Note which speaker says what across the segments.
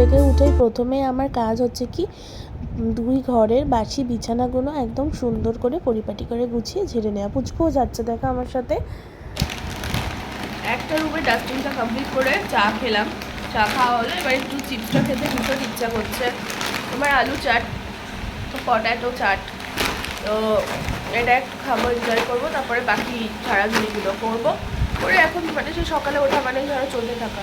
Speaker 1: থেকে উঠেই প্রথমে আমার কাজ হচ্ছে কি, দুই ঘরের বাসি বিছানাগুলো একদম সুন্দর করে পরিপাটি করে গুছিয়ে ঝেড়ে নেওয়া। পুচকুও যাচ্ছে দেখো আমার সাথে।
Speaker 2: একটা রুমে ডাস্টবিনটা কমপ্লিট করে চা খেলাম। চা খাওয়া হলো, এবার একটু চিপসটা খেতে ভীষণ ইচ্ছা করছে। তোমার আলু চাট তো পটাটো চাট। তো এটা একটু খাব এনজয় করব, তারপরে বাকি ঝাড়াঝুড়িগুলো করব। করে এখন মানে সে সকালে ওঠা মানে ধরো চলতে থাকা।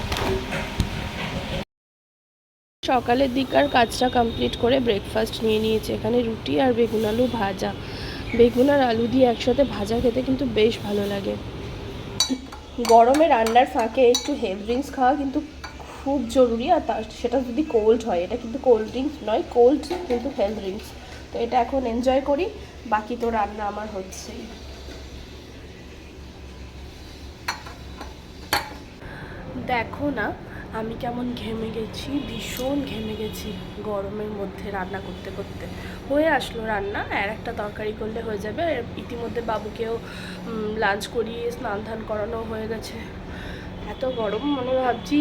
Speaker 2: সকালের দিককার কাজটা কমপ্লিট করে ব্রেকফাস্ট নিয়ে নিয়েছে। এখানে রুটি আর বেগুন আলু ভাজা। বেগুন আর আলু দিয়ে একসাথে ভাজা খেতে কিন্তু বেশ ভালো লাগে। গরমে রান্নার ফাঁকে একটু হেভ ড্রিঙ্কস খাওয়া কিন্তু খুব জরুরি আর তার সেটা যদি কোল্ড হয়, এটা কিন্তু কোল্ড ড্রিঙ্কস নয় কোল্ড কিন্তু হেলথ ড্রিঙ্কস তো এটা এখন এনজয় করি, বাকি তো রান্না আমার হচ্ছেই। দেখো না আমি কেমন ঘেমে গেছি, ভীষণ ঘেমে গেছি গরমের মধ্যে রান্না করতে করতে। হয়ে আসলো রান্না, আর একটা তরকারি করলে হয়ে যাবে। ইতিমধ্যে বাবুকেও লাঞ্চ করিয়ে স্নান ধান করানো হয়ে গেছে। এত গরম মানে ভাবছি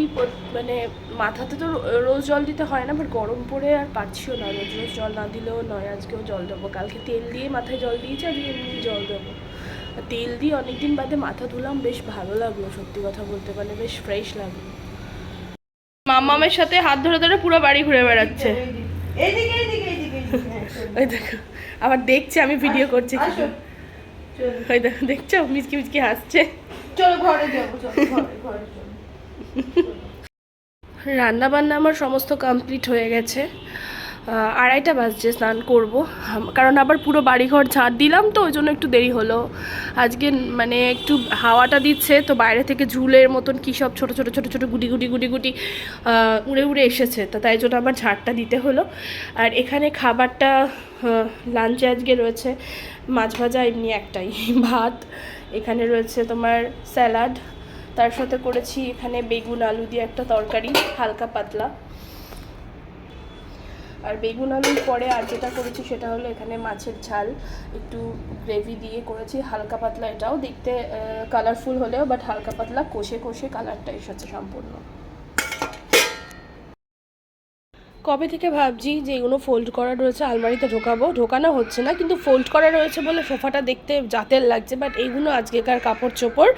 Speaker 2: মানে মাথাতে তো রোজ জল দিতে হয় না বাট গরম পড়ে আর পারছিও না। রোজ রোজ জল না দিলেও নয়, আজকেও জল দেবো। কালকে তেল দিয়ে মাথায় জল দিয়েছি, আজকে এমনি জল দেবো। তেল দিয়ে অনেকদিন বাদে মাথা ধুলাম, বেশ ভালো লাগল, সত্যি কথা বলতে মানে বেশ ফ্রেশ লাগল। মামামের সাথে হাত ধরে ধরে পুরো বাড়ি ঘুরে বেড়াচ্ছে। ওই দেখো আবার দেখছে আমি ভিডিও করছি। ওই দেখো দেখছ? মিচকি মিচকি হাসছে।
Speaker 3: চলো ঘরে যাব
Speaker 2: রান্না বান্না আমার সমস্ত কমপ্লিট হয়ে গেছে। আড়াইটা বাজছে, স্নান করব। কারণ আবার পুরো বাড়িঘর ঝাঁট দিলাম তো, ওই জন্য একটু দেরি হলো। আজকে মানে একটু হাওয়াটা দিচ্ছে, তো বাইরে থেকে ঝুলের মতন কী সব ছোটো ছোটো ছোটো ছোটো গুটি গুটি গুটি গুটি উড়ে উড়ে এসেছে। তো তাই জন্য আমার ঝাঁটটা দিতে হলো। আর এখানে খাবারটা লাঞ্চে আজকে রয়েছে মাছ ভাজা, এমনি একটাই ভাত। এখানে রয়েছে তোমার স্যালাড। তার সাথে করেছি এখানে বেগুন, আলু দিয়ে একটা তরকারি, হালকা পাতলা। আর বেগুন আলুর পরে আর যেটা করেছি সেটা হলো এখানে মাছের ঝাল, একটু গ্রেভি দিয়ে করেছি, হালকা পাতলা এটাও দেখতে কালারফুল হলেও বাট হালকা পাতলা, কষে কষে কালারটা এসেছে সম্পূর্ণ। কবে থেকে ভাবছি যে এগুলো ফোল্ড করা রয়েছে, আলমারিতে ঢোকাবো। ঢোকানো হচ্ছে না, কিন্তু ফোল্ড করা রয়েছে বলে সোফাটা দেখতে জাতের লাগছে বাট এইগুলো আজকেকার কাপড় চোপড়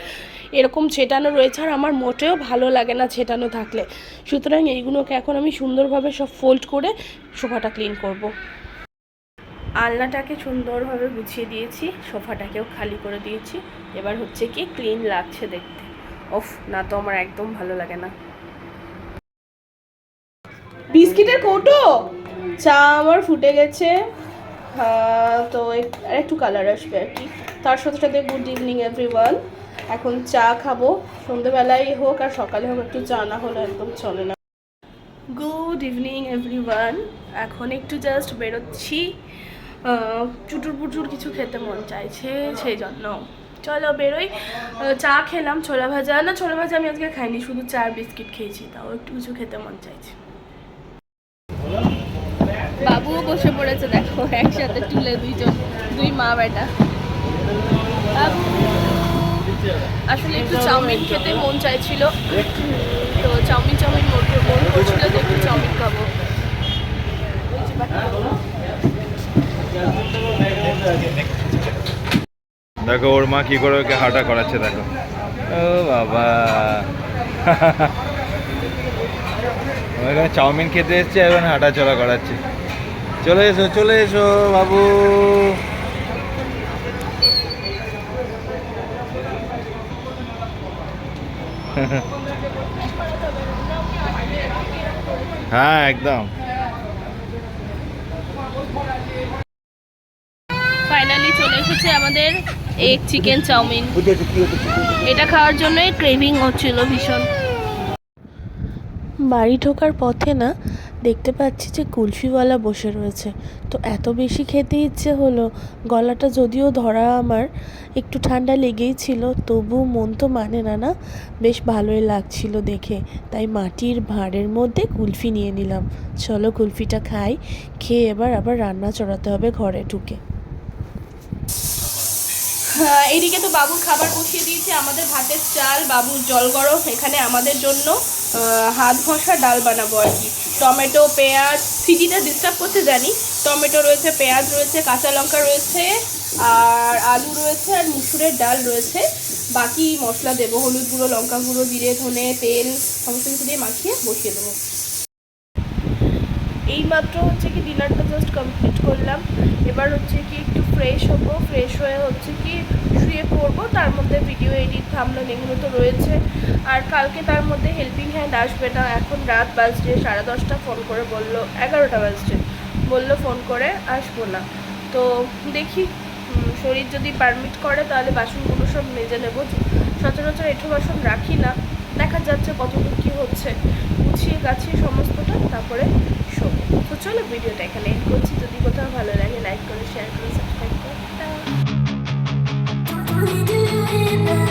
Speaker 2: এরকম ছেটানো রয়েছে, আর আমার মোটেও ভালো লাগে না ছেটানো থাকলে। সুতরাং এইগুলোকে এখন আমি সুন্দরভাবে সব ফোল্ড করে সোফাটা ক্লিন করব। আলনাটাকে সুন্দরভাবে গুছিয়ে দিয়েছি, সোফাটাকেও খালি করে দিয়েছি। এবার হচ্ছে কি ক্লিন লাগছে দেখতে। ওফ, না তো আমার একদম ভালো লাগে না। বিস্কিটের কৌটো? চা আমার ফুটে গেছে। তো আর একটু কালার আসবে আর কি। তার সাথে সাথে গুড ইভিনিং এভরিওয়ান এখন চা খাব। সন্ধেবেলায় হোক আর সকালে হোক, একটু চা না হলে একদম চলে না। গুড ইভিনিং এভরিওয়ান এখন একটু জাস্ট বেরোচ্ছি। চুটুর পুটুর কিছু খেতে মন চাইছে, সেই জন্য। চলো বেরোই। চা খেলাম ছোলা ভাজা। না, ছোলা ভাজা আমি আজকে খাইনি, শুধু চা বিস্কিট খেয়েছি, তাও একটু কিছু খেতে মন চাইছে। বাবুও বসে পড়েছে, দেখো, একসাথে তুলে দুইজন, দুই মা বেটা। আসলে একটু চাউমিন খেতে মন চাইছিল। তো চাউমিন চাউমিন মন মন করছিল যে একটু চাউমিন খাব।
Speaker 4: দেখো, ওর মা কি করে ওকে হাঁটা করাচ্ছে, দেখো। ও বাবা। ও এখানে চাউমিন খেতে এসছে, এখন হাঁটা চলা করাচ্ছে। চলে এসো চলে এসো বাবু। হ্যাঁ একদম।
Speaker 2: ফাইনালি চলে এসেছে আমাদের এগ চিকেন চাউমিন। এটা খাওয়ার জন্যই ক্রেভিং হচ্ছিল ভীষণ।
Speaker 1: বাড়ি ঢোকার পথে না দেখতে পাচ্ছি যে কুলফিওয়ালা বসে রয়েছে। তো এত বেশি খেতে ইচ্ছে হলো, গলাটা যদিও ধরা আমার, একটু ঠান্ডা লেগেই ছিল তবু মন তো মানে না না, বেশ ভালোই লাগছিল দেখে। তাই মাটির ভাঁড়ের মধ্যে কুলফি নিয়ে নিলাম। চলো কুলফিটা খাই, খেয়ে এবার আবার রান্না চড়াতে হবে ঘরে ঢুকে।
Speaker 2: এইদিকে তো বাবুর খাবার বসিয়ে দিয়েছে, আমাদের ভাতের চাল, বাবুর জল গরম, এখানে আমাদের জন্য হাত ঘষা ডাল বানাবো আর কি। টমেটো, পেঁয়াজ সিটিটা ডিস্টার্ব করতে জানি, টমেটো রয়েছে, পেঁয়াজ রয়েছে, কাঁচা লঙ্কা রয়েছে, আর আলু রয়েছে, আর মুসুরের ডাল রয়েছে। বাকি মশলা দেবো, হলুদ গুঁড়ো, লঙ্কা গুঁড়ো, জিরে, ধনে, তেল, সমস্ত কিছু দিয়ে মাখিয়ে বসিয়ে দেবো। এইমাত্র হচ্ছে কি ডিনারটা জাস্ট কমপ্লিট করলাম। এবার হচ্ছে কি ফ্রেশ হব ফ্রেশ হয়ে হচ্ছে কি শুয়ে পড়ব। তার মধ্যে ভিডিও এডিট থামলেন এগুলো তো রয়েছে। আর কালকে তার মধ্যে হেল্পিং হ্যান্ড আসবে না। এখন রাত বাজছে, সাড়ে দশটা ফোন করে বলল, এগারোটা বাজছে। বলল ফোন করে, আসব না। তো দেখি শরীর যদি পারমিট করে তাহলে বাসনগুলো সব মেজে নেব। সচরাচর এঠো বাসন রাখি না। দেখা যাচ্ছে কতদূর কী হচ্ছে। গুছিয়ে গাছিয়ে সমস্তটা, তারপরে শোবো। তো চলো ভিডিওটা এখানে এন্ড করছি। যদি কোথাও ভালো লাগে লাইক করে শেয়ার করে do it now.